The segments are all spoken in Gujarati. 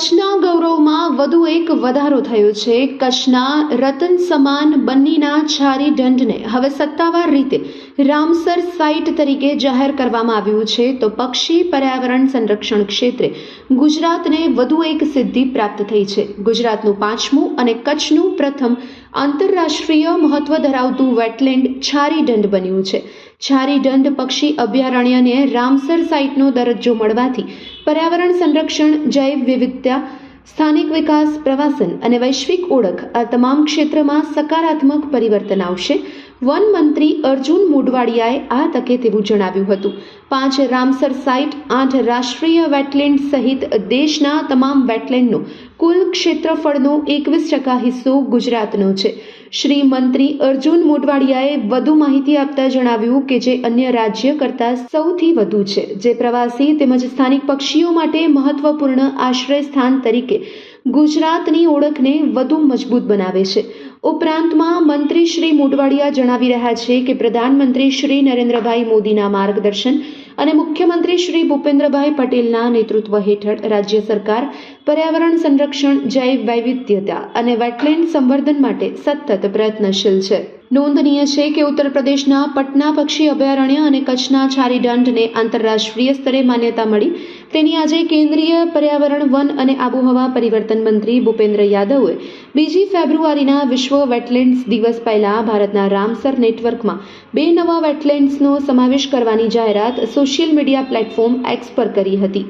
አንቺ ነው ገብሮ વધુ એક વધારો થયો છે. કચ્છના રતન સમાન બન્નીના છારી દંડને હવે સત્તાવાર રીતે રામસર સાઇટ તરીકે જાહેર કરવામાં આવ્યું છે. તો પક્ષી પર્યાવરણ સંરક્ષણ ક્ષેત્રે ગુજરાતને વધુ એક સિદ્ધિ પ્રાપ્ત થઈ છે. ગુજરાતનું પાંચમું અને કચ્છનું પ્રથમ આંતરરાષ્ટ્રીય મહત્વ ધરાવતું વેટલેન્ડ છારી દંડ બન્યું છે. છારી દંડ પક્ષી અભયારણ્યને રામસર સાઇટનો દરજ્જો મળવાથી પર્યાવરણ સંરક્ષણ, જૈવ વિવિધતા સ્થાનિક વિકાસ પ્રવાસન અને વૈશ્વિક ઓળખ આ તમામ ક્ષેત્રમાં સકારાત્મક પરિવર્તન આવશે. વન મંત્રી અર્જુન મોઢવાડિયાએ આ તકે તેવું જણાવ્યું હતું. પાંચ રામસર સાઇટ, આઠ રાષ્ટ્રીય વેટલેન્ડ સહિત દેશના તમામ વેટલેન્ડનો કુલ ક્ષેત્રફળનો એકવીસ ટકા હિસ્સો ગુજરાતનો છે. શ્રી મંત્રી અર્જુન મોઢવાડિયાએ વધુ માહિતી આપતા જણાવ્યું કે જે અન્ય રાજ્ય કરતાં સૌથી વધુ છે, જે પ્રવાસી તેમજ સ્થાનિક પક્ષીઓ માટે મહત્વપૂર્ણ આશ્રય સ્થાન તરીકે ગુજરાતની ઓળખને વધુ મજબૂત બનાવે છે. ઉપરાંતમાં મંત્રી શ્રી મોઢવાડિયા જણાવી રહ્યા છે કે પ્રધાનમંત્રી શ્રી નરેન્દ્રભાઈ મોદીના માર્ગદર્શન અને મુખ્યમંત્રી શ્રી ભૂપેન્દ્રભાઈ પટેલના નેતૃત્વ હેઠળ રાજ્ય સરકાર પર્યાવરણ સંરક્ષણ, જૈવ વૈવિધ્યતા અને વેટલેન્ડ સંવર્ધન માટે સતત પ્રયત્નશીલ છે. નોંધનીય છે કે ઉત્તર પ્રદેશના પટના પક્ષી અભયારણ્ય અને કચ્છના છારીદંડને આંતરરાષ્ટ્રીય સ્તરે માન્યતા મળી તેની આજે કેન્દ્રીય પર્યાવરણ, વન અને આબોહવા પરિવર્તન મંત્રી ભૂપેન્દ્ર યાદવે બીજી ફેબ્રુઆરીના વિશ્વ વેટલેન્ડ્સ દિવસ પહેલા ભારતના રામસર નેટવર્કમાં બે નવા વેટલેન્ડ્સનો સમાવેશ કરવાની જાહેરાત સોશિયલ મીડિયા પ્લેટફોર્મ એક્સ પર કરી હતી.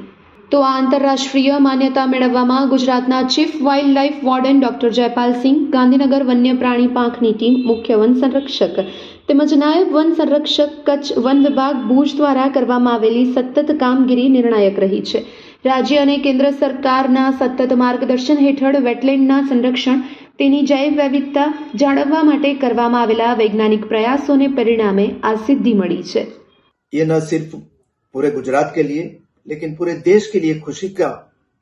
તો આ આંતરરાષ્ટ્રીય માન્યતા મેળવવામાં ગુજરાતના chief wildlife warden doctor Jaypalsinh Gandhinagar વન્ય પ્રાણી પાંખની ટીમ, મુખ્ય વન સંરક્ષક તેમજ નાયબ વન સંરક્ષક કચ્છ વન વિભાગ ભુજ દ્વારા કરવામાં આવેલી સતત કામગીરી નિર્ણાયક રહી છે. રાજ્ય અને કેન્દ્ર સરકારના સતત માર્ગદર્શન હેઠળ વેટલેન્ડના સંરક્ષણ, તેની જૈવ વૈવિધતા જાળવવા માટે કરવામાં આવેલા વૈજ્ઞાનિક પ્રયાસોને પરિણામે આ સિદ્ધિ મળી છે. એ ન સિર્ફ પૂરે ગુજરાત કે લીએ लेकिन पूरे देश के लिए खुशी का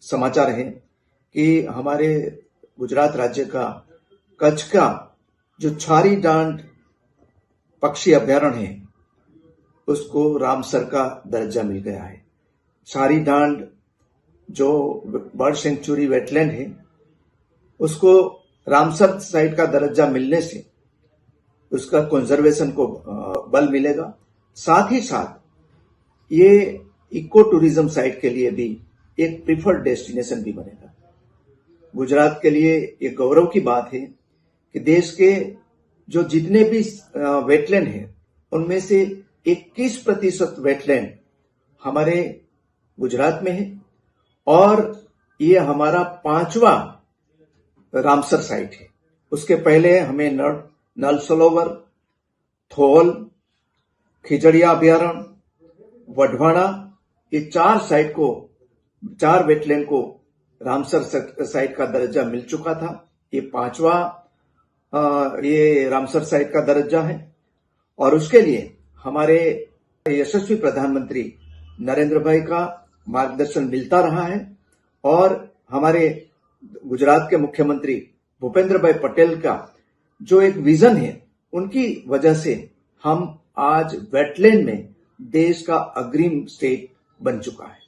समाचार है कि हमारे गुजरात राज्य का कच्छ का जो छारी डांड पक्षी अभ्यारण्य है, उसको रामसर का दर्जा मिल गया है। छारी डांड जो बर्ड सेंचुरी वेटलैंड है, उसको रामसर साइट का दर्जा मिलने से उसका कंजर्वेशन को बल मिलेगा। साथ ही साथ ये इको टूरिज़्म साइट के लिए भी एक प्रिफर्ड डेस्टिनेशन भी बनेगा। गुजरात के लिए ये गौरव की बात है कि देश के जो जितने भी वेटलैंड हैं, उनमें से 21 प्रतिशत वेटलैंड हमारे गुजरात में है और ये हमारा पांचवा रामसर साइट है। उसके पहले हमें नल नल सरोवर थोल, खिजड़िया अभ्यारण्य वढवाड़ा ये चार साइट को, चार वेटलैंड को रामसर साइट का दर्जा मिल चुका था। ये पांचवा ये रामसर साइट का दर्जा है। और उसके लिए हमारे यशस्वी प्रधानमंत्री नरेंद्र भाई का मार्गदर्शन मिलता रहा है और हमारे गुजरात के मुख्यमंत्री भूपेंद्र भाई पटेल का जो एक विजन है, उनकी वजह से हम आज वेटलैंड में देश का अग्रिम स्टेट बन चुका है